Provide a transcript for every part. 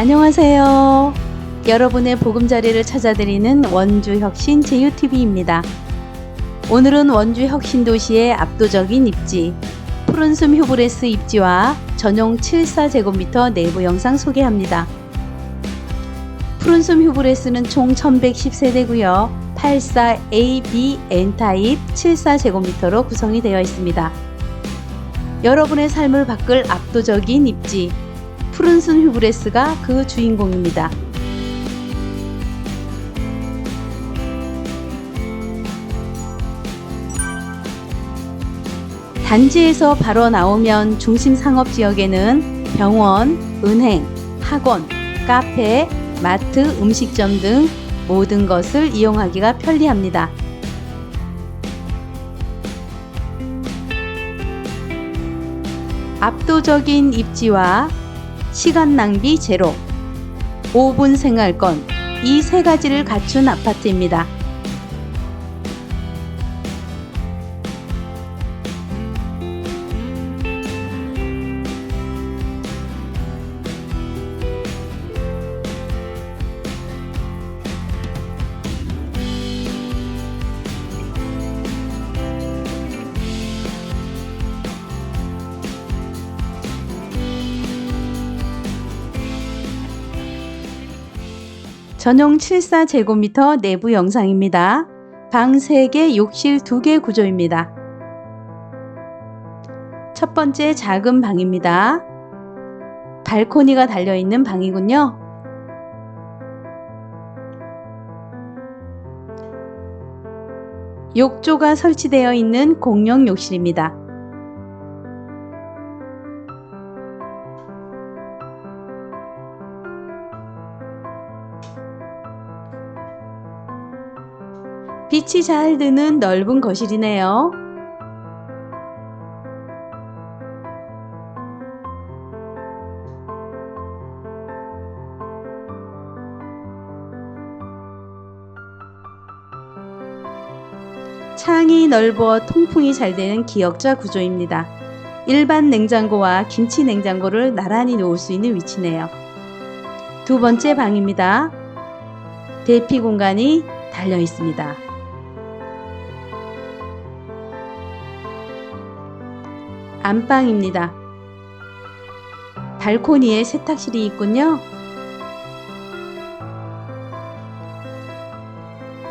안녕하세요. 여러분의 보금자리를 찾아드리는 원주혁신 제휴TV입니다. 오늘은 원주 혁신 도시의 압도적인 입지, 푸른숨 휴브레스 입지와 전용 74제곱미터 내부 영상 소개합니다. 푸른숨 휴브레스는 총 1110세대고요. 84 A, B, N 타입 74제곱미터로 구성이 되어 있습니다. 여러분의 삶을 바꿀 압도적인 입지, 푸른 순 휴브레스가 그 주인공입니다. 단지에서 바로 나오면 중심 상업 지역에는 병원, 은행, 학원, 카페, 마트, 음식점 등 모든 것을 이용하기가 편리합니다. 압도적인 입지와 시간 낭비 제로, 5분 생활권, 이 세 가지를 갖춘 아파트입니다. 전용 74제곱미터 내부 영상입니다. 방 3개, 욕실 2개 구조입니다. 첫 번째 작은 방입니다. 발코니가 달려있는 방이군요. 욕조가 설치되어 있는 공용 욕실입니다. 빛이 잘 드는 넓은 거실이네요. 창이 넓어 통풍이 잘 되는 기역자 구조입니다. 일반 냉장고와 김치 냉장고를 나란히 놓을 수 있는 위치네요. 두 번째 방입니다. 대피 공간이 달려 있습니다. 안방입니다. 발코니에 세탁실이 있군요.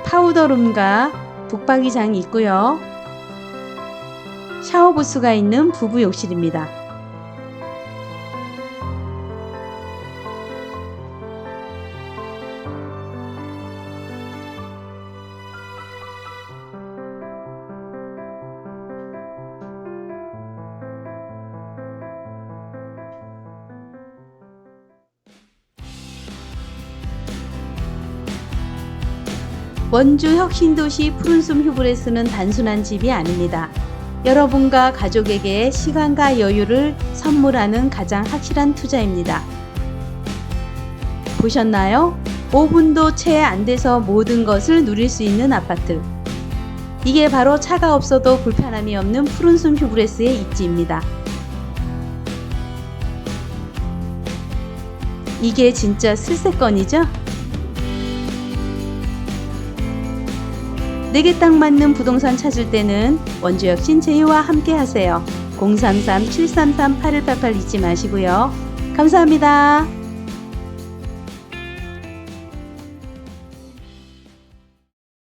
파우더룸과 북박이장이 있고요. 샤워 부스가 있는 부부 욕실입니다. 원주 혁신도시 푸른숨 휴브레스는 단순한 집이 아닙니다. 여러분과 가족에게 시간과 여유를 선물하는 가장 확실한 투자입니다. 보셨나요? 5분도 채 안 돼서 모든 것을 누릴 수 있는 아파트. 이게 바로 차가 없어도 불편함이 없는 푸른숨 휴브레스의 입지입니다. 이게 진짜 슬세건이죠? 내게 딱 맞는 부동산 찾을 때는 원주혁신 제휴와 함께 하세요. 033-733-8188 잊지 마시고요. 감사합니다.